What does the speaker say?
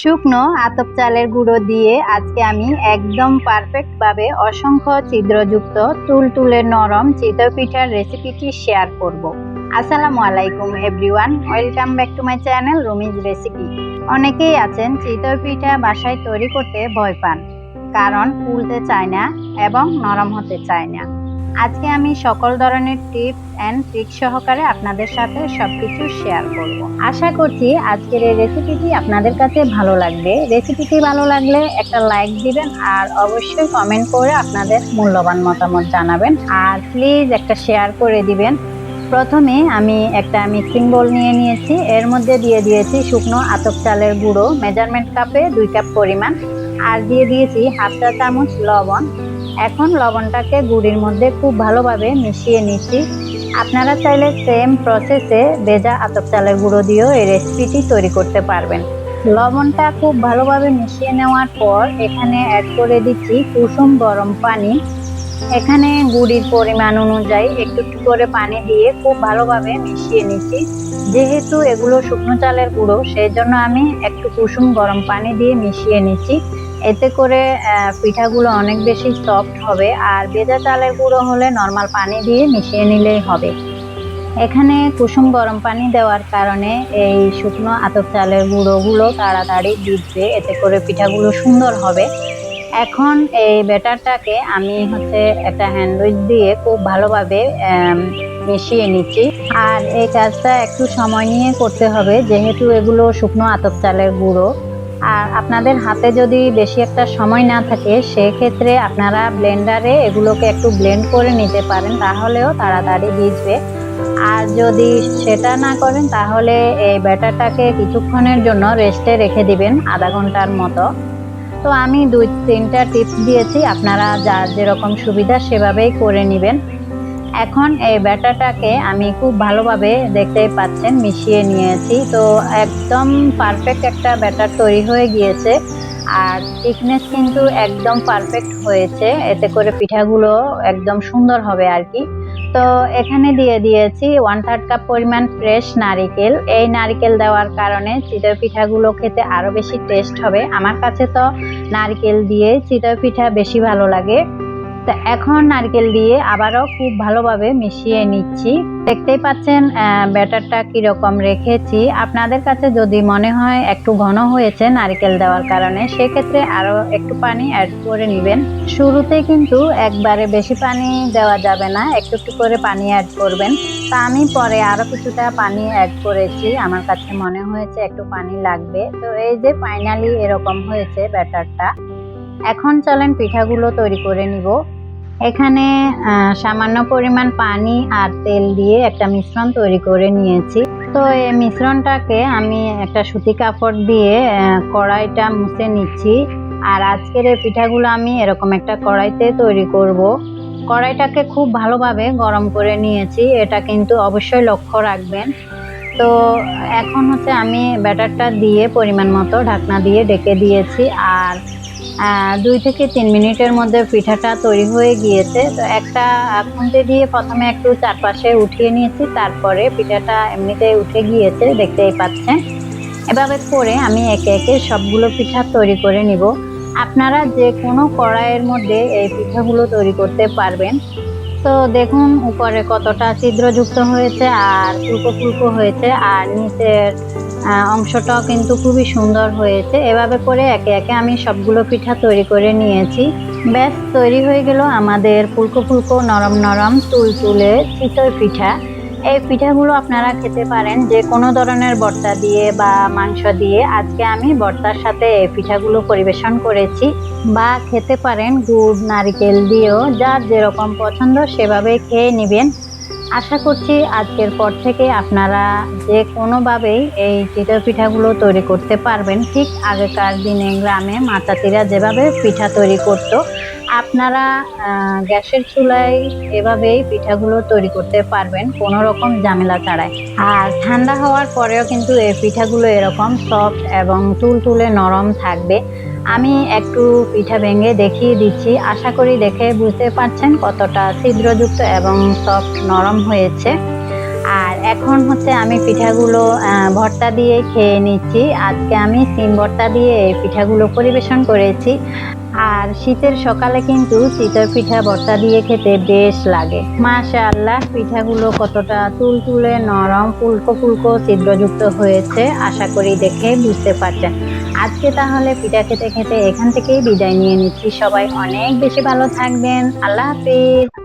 শুকনো আতপ চালের গুঁড়ো দিয়ে আজকে আমি একদম পারফেক্ট ভাবে অসংখ্য ছিদ্রযুক্ত, তুলতুলে নরম চিতই পিঠার রেসিপিটি শেয়ার করব। আসসালামু আলাইকুম everyone welcome back to my channel Rumi's recipe অনেকেই আছেন চিতই পিঠা বাসায় তৈরি করতে ভয় পান, কারণ ফুলতে চায় না এবং নরম হতে চায় না আজকে আমি সকল ধরনের টিপস অ্যান্ড ট্রিক সহকারে আপনাদের সাথে সব কিছু শেয়ার করব। আশা করছি আজকের এই রেসিপিটি আপনাদের কাছে ভালো লাগবে। রেসিপিটি ভালো লাগলে একটা লাইক দিবেন আর অবশ্যই কমেন্ট করে আপনাদের মূল্যবান মতামত জানাবেন। আর প্লিজ একটা শেয়ার করে দিবেন। প্রথমে আমি একটা মিক্সিং বোল নিয়ে নিয়েছি। এর মধ্যে দিয়ে দিয়েছি শুকনো আতপ চালের গুঁড়ো মেজারমেন্ট কাপে দুই কাপ পরিমাণ। আর দিয়ে দিয়েছি হাফ চা চামচ লবণ। এখন লবণটাকে গুড়ির মধ্যে খুব ভালোভাবে মিশিয়ে নিচ্ছি। আপনারা চাইলে সেম প্রসেসে ভেজা আতপ চালের গুঁড়ো দিয়েও এই রেসিপিটি তৈরি করতে পারবেন। লবণটা খুব ভালোভাবে মিশিয়ে নেওয়ার পর এখানে অ্যাড করে দিচ্ছি কুসুম গরম পানি। এখানে গুড়ির পরিমাণ অনুযায়ী একটু একটু করে পানি দিয়ে খুব ভালোভাবে মিশিয়ে নিচ্ছি। যেহেতু এগুলো শুকনো চালের গুঁড়ো সেই জন্য আমি একটু কুসুম গরম পানি দিয়ে মিশিয়ে নিচ্ছি। এতে করে পিঠাগুলো অনেক বেশি সফট হবে আর ভেজা চালের গুঁড়ো হলে নর্মাল পানি দিয়ে মিশিয়ে নিলেই হবে। এখানে কুসুম গরম পানি দেওয়ার কারণে এই শুকনো আতপ চালের গুঁড়োগুলো তাড়াতাড়ি ভিজবে এতে করে পিঠাগুলো সুন্দর হবে। এখন এই ব্যাটারটাকে আমি হচ্ছে একটা হ্যান্ডউইচ দিয়ে খুব ভালোভাবে মিশিয়ে নিচ্ছি। আর এই কাজটা একটু সময় নিয়ে করতে হবে, যেহেতু এগুলো শুকনো আতপ চালের গুঁড়ো। আর আপনাদের হাতে যদি বেশি একটা সময় না থাকে, সেক্ষেত্রে আপনারা ব্লেন্ডারে এগুলোকে একটু ব্লেন্ড করে নিতে পারেন, তাহলেও তাড়াতাড়ি ভিজবে। আর যদি সেটা না করেন, তাহলে এই ব্যাটারটাকে কিছুক্ষণের জন্য রেস্টে রেখে দিবেন আধা ঘণ্টার মতো। তো আমি দুই তিনটা টিপস দিয়েছি, আপনারা যার যেরকম সুবিধা সেভাবেই করে নেবেন। এখন এই ব্যাটাটাকে আমি খুব ভালোভাবে দেখতে পাচ্ছেন, মিশিয়ে নিয়েছি। তো একদম পারফেক্ট একটা ব্যাটার তৈরি হয়ে গিয়েছে। আর থিকনেস কিন্তু একদম পারফেক্ট হয়েছে। এতে করে পিঠাগুলো একদম সুন্দর হবে আর কি। তো এখানে দিয়ে দিয়েছি ওয়ান থার্ড কাপ পরিমাণ ফ্রেশ নারিকেল। এই নারিকেল দেওয়ার কারণে চিতই পিঠাগুলো খেতে আরও বেশি টেস্ট হবে। আমার কাছে তো নারিকেল দিয়ে চিতই পিঠা বেশি ভালো লাগে। তো এখন নারকেল দিয়ে আবারও খুব ভালোভাবে মিশিয়ে নিচ্ছি। দেখতেই পাচ্ছেন ব্যাটারটা কীরকম রেখেছি। আপনাদের কাছে যদি মনে হয় একটু ঘন হয়েছে নারকেল দেওয়ার কারণে, সেক্ষেত্রে আরও একটু পানি অ্যাড করে নেবেন। শুরুতে কিন্তু একবারে বেশি পানি দেওয়া যাবে না, একটু একটু করে পানি অ্যাড করবেন। তা আমি পরে আরও কিছুটা পানি অ্যাড করেছি। আমার কাছে মনে হয়েছে একটু পানি লাগবে। তো এই যে ফাইনালি এরকম হয়েছে ব্যাটারটা। এখন চলেন পিঠাগুলো তৈরি করে নিব। এখানে সামান্য পরিমাণ পানি আর তেল দিয়ে একটা মিশ্রণ তৈরি করে নিয়েছি। তো এই মিশ্রণটাকে আমি একটা সুতি কাপড় দিয়ে কড়াইটা মুছে নিচ্ছি। আর আজকের এই পিঠাগুলো আমি এরকম একটা কড়াইতে তৈরি করব। কড়াইটাকে খুব ভালোভাবে গরম করে নিয়েছি। এটা কিন্তু অবশ্যই লক্ষ্য রাখবেন। তো এখন হচ্ছে আমি ব্যাটারটা দিয়ে পরিমাণ মতো ঢাকনা দিয়ে ডেকে দিয়েছি। আর দুই থেকে তিন মিনিটের মধ্যে পিঠাটা তৈরি হয়ে গিয়েছে। তো একটা খুঁজে দিয়ে প্রথমে একটু চারপাশে উঠিয়ে নিয়েছি, তারপরে পিঠাটা এমনিতে উঠে গিয়েছে, দেখতেই পাচ্ছেন। এভাবে করে আমি একে একে সবগুলো পিঠা তৈরি করে নিব। আপনারা যে কোনো কড়াইয়ের মধ্যে এই পিঠাগুলো তৈরি করতে পারবেন। তো দেখুন, উপরে কতটা ছিদ্রযুক্ত হয়েছে আর ফুলকো ফুলকো হয়েছে। আর নিচের অংশটাও কিন্তু খুবই সুন্দর হয়েছে। এভাবে করে একে একে আমি সবগুলো পিঠা তৈরি করে নিয়েছি। ব্যাস, তৈরি হয়ে গেল আমাদের ফুলকো ফুলকো নরম নরম তুল তুলে চিতই পিঠা। এই পিঠাগুলো আপনারা খেতে পারেন যে কোনো ধরনের বর্তা দিয়ে বা মাংস দিয়ে। আজকে আমি বর্তার সাথে এই পিঠাগুলো পরিবেশন করেছি বা খেতে পারেন গুড়, নারিকেল দিয়েও। যার যেরকম পছন্দ সেভাবে খেয়ে নেবেন। আশা করছি আজকের পর থেকে আপনারা যে কোনোভাবেই এই চিতই পিঠাগুলো তৈরি করতে পারবেন, ঠিক আগেকার দিনে গ্রামে মাতাতিরা যেভাবে পিঠা তৈরি করতো, আপনারা গ্যাসের চুলায় এভাবেই পিঠাগুলো তৈরি করতে পারবেন, কোনো রকম ঝামেলা ছাড়াই। আর ঠান্ডা হওয়ার পরেও কিন্তু এই পিঠাগুলো এরকম সফট এবং তুল তুলে নরম থাকবে। আমি একটু পিঠা ভেঙে দেখিয়ে দিচ্ছি। আশা করি দেখে বুঝতে পারছেন কতটা ছিদ্রযুক্ত এবং সফট নরম হয়েছে। এখন হচ্ছে আমি পিঠাগুলো ভর্তা দিয়ে খেয়ে নিচ্ছি। আজকে আমি সিম ভর্তা দিয়ে পিঠাগুলো পরিবেশন করেছি। আর শীতের সকালে কিন্তু চিতই পিঠা ভর্তা দিয়ে খেতে বেশ লাগে। মাশাআল্লাহ, পিঠাগুলো কতটা তুলতুলে, নরম, ফুলকো ফুলকো, ছিদ্রযুক্ত হয়েছে। আশা করি দেখে বুঝতে পারছেন। আজকে তাহলে পিঠা খেতে খেতে এখান থেকেই বিদায় নিয়ে নিচ্ছি। সবাই অনেক বেশি ভালো থাকবেন। আল্লাহ হাফিজ।